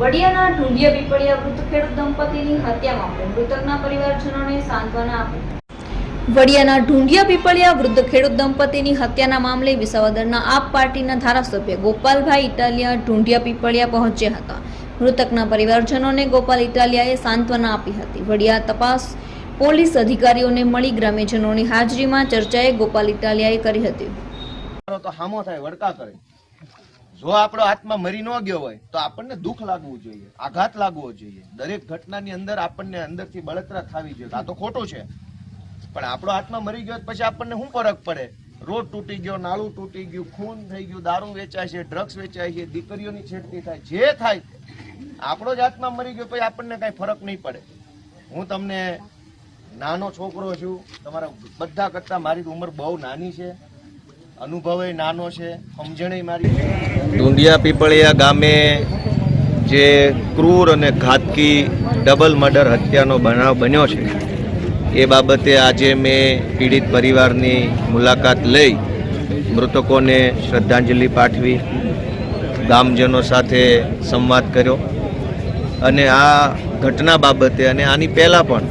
વડિયાના ઢુંડિયા પીપળિયા વૃદ્ધ ખેડૂત દંપતીની હત્યામાં મૃતકના પરિવારજનોને સાંત્વના આપી. વડિયાના ઢુંડિયા પીપળિયા વૃદ્ધ ખેડૂત દંપતીની હત્યાના મામલે વિસાવદરના આપ પાર્ટીના ધારાસભ્ય ગોપાલભાઈ ઇટાલિયા ઢુંડિયા પીપળિયા પહોંચ્યા હતા. મૃતકના પરિવારજનોને ગોપાલ ઇટાલિયાએ સાંત્વના આપી હતી. વડિયા તપાસ પોલીસ અધિકારીઓને મળી ગ્રામ્યજનોની હાજરીમાં ચર્ચાએ ગોપાલ ઇટાલિયાએ કરી હતી. તો હામો થાય, વડકા કરે. જો આપણો આત્મા મરી ન ગયો હોય, તો આપણને દુઃખ લાગવું જોઈએ, આઘાત લાગવો જોઈએ. દરેક ઘટનાની અંદર આપણને અંદરથી બળતરા થવી જોઈએ. આ તો ખોટું છે. પણ આપણો આત્મા મરી ગયો પછી આપણને શું ફરક પડે? રોડ તૂટી ગયો, નાળું તૂટી ગયું, ખૂન થઈ ગયું, દારૂ વેચાય છે ડ્રગ્સ વેચાય છે, દીકરીઓની છેડતી થાય, જે થાય, આપણો જ આત્મા મરી ગયો, પછી આપણને કઈ ફરક નહીં પડે. હું તમને નાનો છોકરો છું, તમારા બધા કરતા મારી ઉંમર બહુ નાની છે. અનુભવે નાનો છે સમજણે મારી છે. પીપળિયા ગામે જે ક્રૂર અને ઘાતકી ડબલ મર્ડર હત્યાનો બનાવ બન્યો છે, એ બાબતે આજે મેં પીડિત પરિવારની મુલાકાત લઈ મૃતકોને શ્રદ્ધાંજલિ પાઠવી, ગામજનો સાથે સંવાદ કર્યો અને આ ઘટના બાબતે અને આની પહેલાં પણ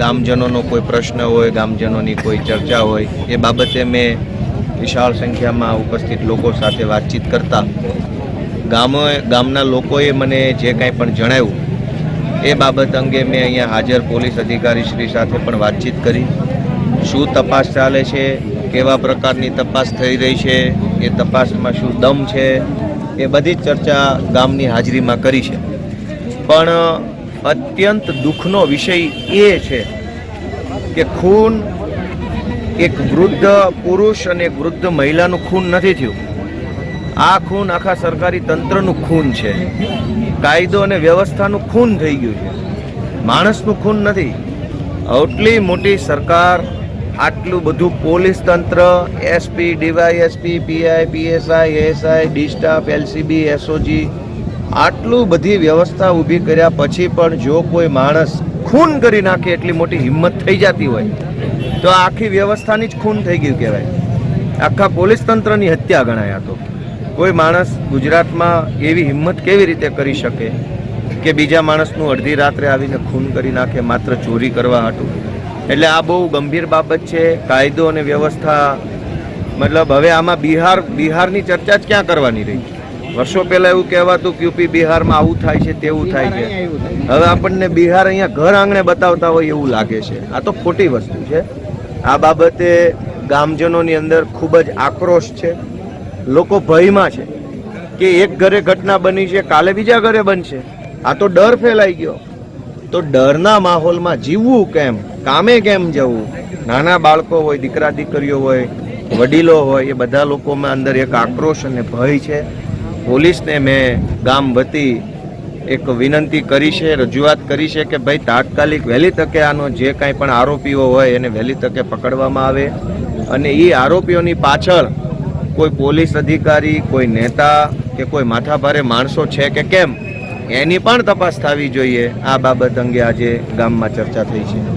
ગામજનોનો કોઈ પ્રશ્ન હોય, ગામજનોની કોઈ ચર્ચા હોય, એ બાબતે મેં વિશાળ સંખ્યામાં ઉપસ્થિત લોકો સાથે વાતચીત કરતા ગામો ગામના લોકોએ મને જે કાંઈ પણ જણાવ્યું, એ બાબત અંગે મેં અહીંયા હાજર પોલીસ અધિકારી શ્રી સાથે પણ વાતચીત કરી. શું તપાસ ચાલે છે? કેવા પ્રકારની તપાસ થઈ રહી છે? એ તપાસમાં શું દમ છે? એ બધી જ ચર્ચા ગામની હાજરીમાં કરી છે. પણ અત્યંત દુઃખનો વિષય એ છે કે ખૂન એક વૃદ્ધ પુરુષ અને એક વૃદ્ધ મહિલાનું ખૂન નથી થયું. આ ખૂન આખા સરકારી તંત્રનું ખૂન છે. કાયદો અને વ્યવસ્થાનું ખૂન થઈ ગયું છે. માણસનું ખૂન નથી. આટલી મોટી સરકાર, આટલું બધું પોલીસ તંત્ર, SP, DYSP, PI, PSI, ASI, D staff, LCB, SOG, આટલું બધી વ્યવસ્થા ઊભી કર્યા પછી પણ જો કોઈ માણસ ખૂન કરી નાખે એટલી મોટી હિંમત થઈ જતી હોય તો આખી વ્યવસ્થાની જ ખૂન થઈ ગયું કહેવાય. આખા પોલીસ તંત્રની હત્યા ગણાય હતો કોઈ માણસ ગુજરાતમાં એવી હિંમત કેવી રીતે કરી શકે કે બીજા માણસનું અડધી રાત્રે આવીને ખૂન કરી નાખે, માત્ર ચોરી કરવા હાટું? એટલે આ બહુ ગંભીર બાબત છે. કાયદો અને વ્યવસ્થા, મતલબ હવે આમાં બિહાર, બિહારની ચર્ચા જ ક્યાં કરવાની રહી? વર્ષો પહેલા એવું કહેવાતું કે યુપી બિહારમાં આવું થાય છે તેવું થાય છે. હવે આપણને બિહાર અહીંયા ઘર આંગણે બતાવતા હોય એવું લાગે છે. આ તો ખોટી વસ્તુ છે. આ બાબતે ગામજનોની અંદર ખૂબ જ આક્રોશ છે. લોકો ભયમાં છે કે એક ઘરે ઘટના બની છે કાલે બીજા ઘરે બનશે. આ તો ડર ફેલાઈ ગયો. તો ડરના માહોલમાં જીવવું કેમ? કામે કેમ જવું? નાના બાળકો હોય દીકરા દીકરીઓ હોય વડીલો હોય એ બધા લોકોમાં અંદર એક આક્રોશ અને ભય છે. પોલીસને મેં ગામ વતી એક વિનંતી કરી છે, રજૂઆત કરી છે કે ભાઈ તાત્કાલિક વહેલી તકે આનો જે કાંઈ પણ આરોપીઓ હોય એને વહેલી તકે પકડવામાં આવે અને એ આરોપીઓની પાછળ કોઈ પોલીસ અધિકારી, કોઈ નેતા કે કોઈ માથાભારે માણસો છે કે કેમ, એની પણ તપાસ થવી જોઈએ. આ બાબત અંગે આજે ગામમાં ચર્ચા થઈ છે.